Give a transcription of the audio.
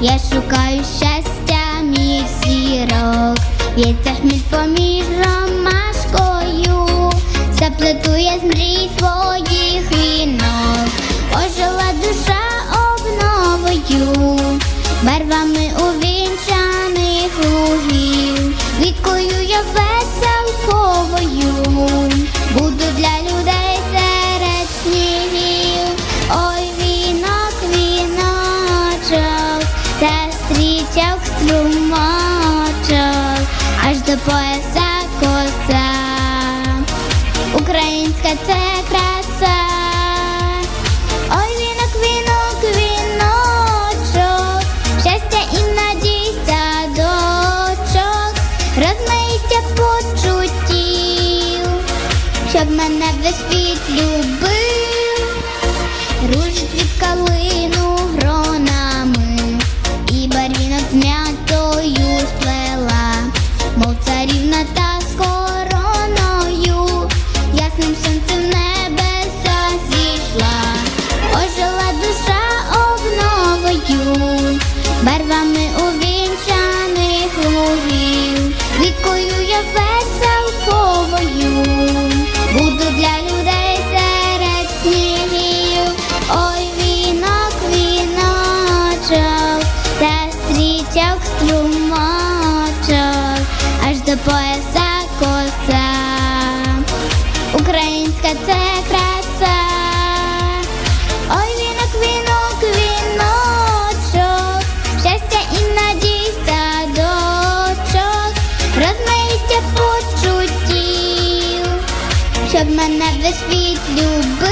я шукаю щастя між зірок, В'ється хміль поміж ромашкою, заплету я з мрій своїх вінок, ожила душа обновою, барвами. Аж до пояса коса. Українська це краса. Ой, вінок, вінок, віночок, щастя і надій садочок, розмаїття почуттів, щоб мене весь світ любив, ружить від калину стрічок струмочок, аж до пояса коса. Українська це краса. Ой, вінок, вінок, віночок, щастя і надій садочок, розмаїття почуттів, щоб мене весь світ любив.